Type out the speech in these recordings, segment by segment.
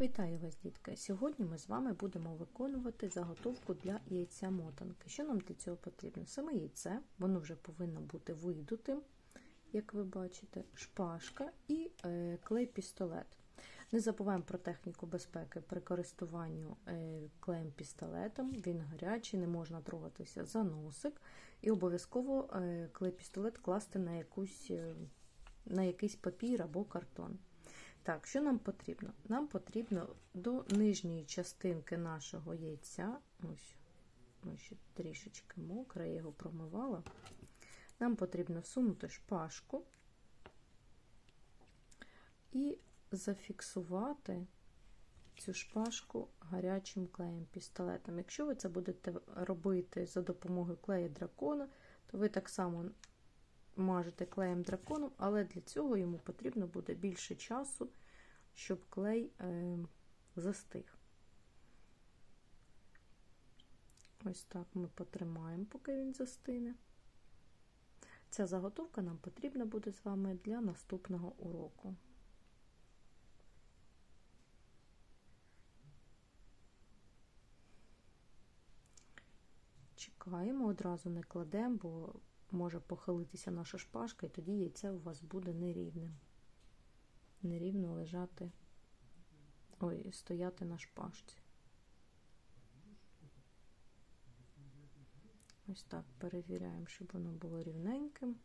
Вітаю вас, дітки! Сьогодні ми з вами будемо виконувати заготовку для яйця мотанки. Що нам для цього потрібно? Саме яйце, воно вже повинно бути видутим, як ви бачите, шпажка і е, клей-пістолет. Не забуваємо про техніку безпеки при користуванні е, клеєм-пістолетом. Він гарячий, не можна трогатися за носик. І обов'язково е, клей-пістолет класти на, якусь, на якийсь папір або картон. Так, що нам потрібно? Нам потрібно до нижньої частинки нашого яйця, ось, ось трішечки мокре, я його промивала. Нам потрібно всунути шпажку і зафіксувати цю шпажку гарячим клеєм пістолетом. Якщо ви це будете робити за допомогою клея дракона, то ви так само мажете клеєм драконом, але для цього йому потрібно буде більше часу, щоб клей е, застиг. Ось так ми потримаємо, поки він застине. Ця заготовка нам потрібна буде з вами для наступного уроку. Чекаємо, одразу не кладемо, бо може похилитися наша шпажка, і тоді яйце у вас буде нерівним. Нерівно лежати, ой, стояти на шпажці. Ось так перевіряємо, щоб воно було рівненьким.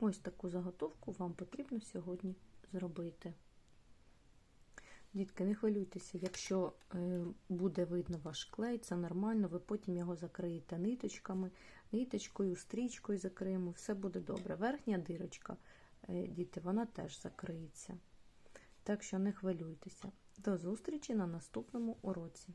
Ось таку заготовку вам потрібно сьогодні зробити. Дітки, не хвилюйтеся, якщо е, буде видно ваш клей, це нормально, ви потім його закриєте ниточками, ниточкою, стрічкою закриємо, все буде добре. Верхня дирочка, е, діти, вона теж закриється. Так що не хвилюйтеся. До зустрічі на наступному уроці.